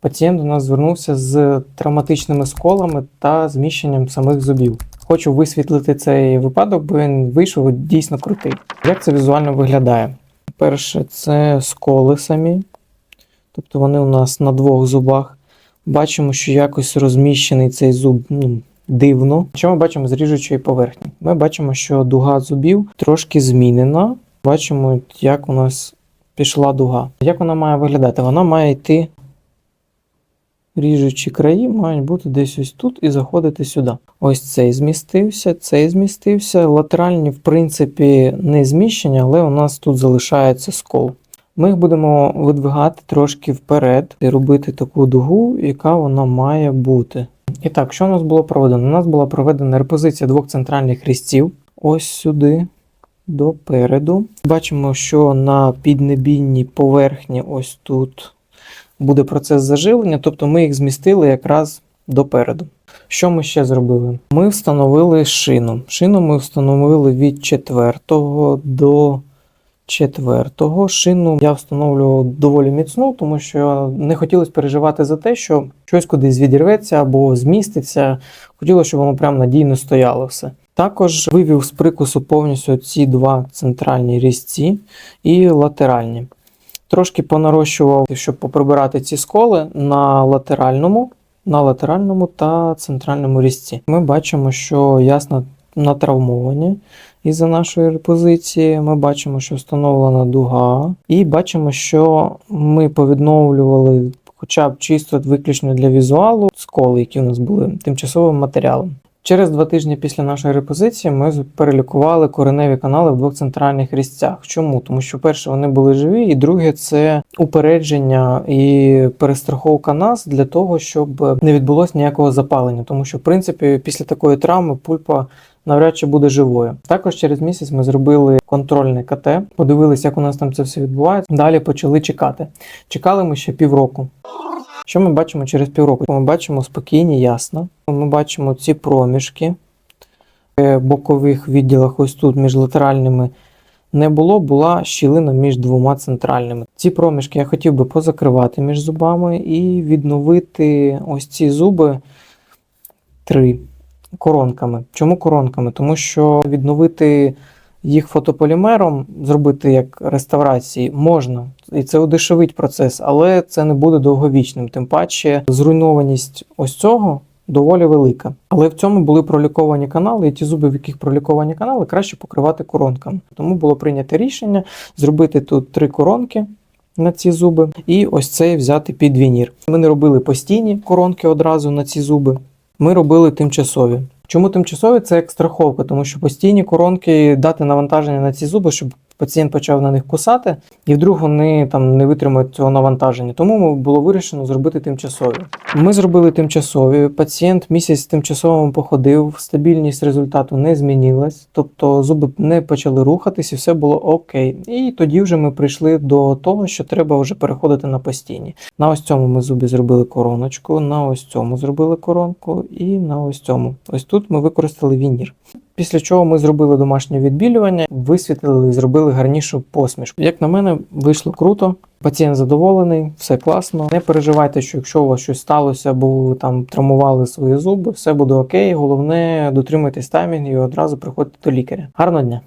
Пацієнт до нас звернувся з травматичними сколами та зміщенням самих зубів. Хочу висвітлити цей випадок, бо він вийшов дійсно крутий. Як це візуально виглядає? Перше, це сколи самі, тобто вони у нас на двох зубах. Бачимо, що якось розміщений цей зуб ну, дивно. Що ми бачимо з ріжучої поверхні? Ми бачимо, що дуга зубів трошки змінена. Бачимо, як у нас пішла дуга. Як вона має виглядати? Вона має йти ріжучі краї мають бути десь ось тут і заходити сюди. Ось цей змістився, цей змістився. Латеральні, в принципі, не зміщення, але у нас тут залишається скол. Ми їх будемо видвигати трошки вперед і робити таку дугу, яка вона має бути. І так, що у нас було проведено? У нас була проведена репозиція двох центральних різців. Ось сюди, допереду. Бачимо, що на піднебінній поверхні, ось тут, буде процес зажилення, тобто ми їх змістили якраз допереду. Що ми ще зробили? Ми встановили шину. Шину ми встановили від 4 до 4. Шину я встановлював доволі міцну, тому що не хотілося переживати за те, що щось кудись відірветься або зміститься. Хотілося, щоб воно прям надійно стояло все. Також вивів з прикусу повністю ці два центральні різці і латеральні. Трошки понарощував, щоб поприбирати ці сколи на латеральному, на латеральному та центральному різці. Ми бачимо, що ясно натравмовані із-за нашої позиції. Ми бачимо, що встановлена дуга, і бачимо, що ми повідновлювали хоча б чисто виключно для візуалу сколи, які у нас були тимчасовим матеріалом. Через два тижні після нашої репозиції ми перелікували кореневі канали в двох центральних різцях. Чому? Тому що перше вони були живі, і друге це упередження і перестраховка нас для того, щоб не відбулося ніякого запалення. Тому що, в принципі, після такої травми пульпа навряд чи буде живою. Також через місяць ми зробили контрольне КТ, подивилися, як у нас там це все відбувається. Далі почали чекати. Чекали ми ще півроку. Що ми бачимо через півроку? Ми бачимо спокійні, ясно. Ми бачимо ці проміжки в бокових відділах, ось тут між латеральними не було, була щілина між двома центральними. Ці проміжки я хотів би позакривати між зубами і відновити ось ці зуби три коронками. Чому коронками? Тому що відновити їх фотополімером, зробити як реставрації можна, і це удешевить процес, але це не буде довговічним. Тим паче, зруйнованість ось цього доволі велика. Але в цьому були проліковані канали, і ті зуби, в яких проліковані канали, краще покривати коронками. Тому було прийнято рішення зробити тут три коронки. На ці зуби, і ось цей взяти під вінір. Ми не робили постійні коронки одразу на ці зуби. Ми робили тимчасові. Чому тимчасові? Це як страховка, тому що постійні коронки дати навантаження на ці зуби, щоб пацієнт почав на них кусати, і вдруг вони там не витримають цього навантаження. Тому було вирішено зробити тимчасові. Ми зробили тимчасові. Пацієнт місяць тимчасовим походив, стабільність результату не змінилась, тобто зуби не почали рухатись, і все було окей. І тоді вже ми прийшли до того, що треба вже переходити на постійні. На ось цьому ми зубі зробили короночку, на ось цьому зробили коронку, і на ось цьому. Ось тут ми використали вінір. Після чого ми зробили домашнє відбілювання, висвітлили і зробили гарнішу посмішку. Як на мене, вийшло круто. Пацієнт задоволений, все класно. Не переживайте, що якщо у вас щось сталося, або ви там травмували свої зуби, все буде окей. Головне дотримуйтесь таймінгу і одразу приходьте до лікаря. Гарного дня!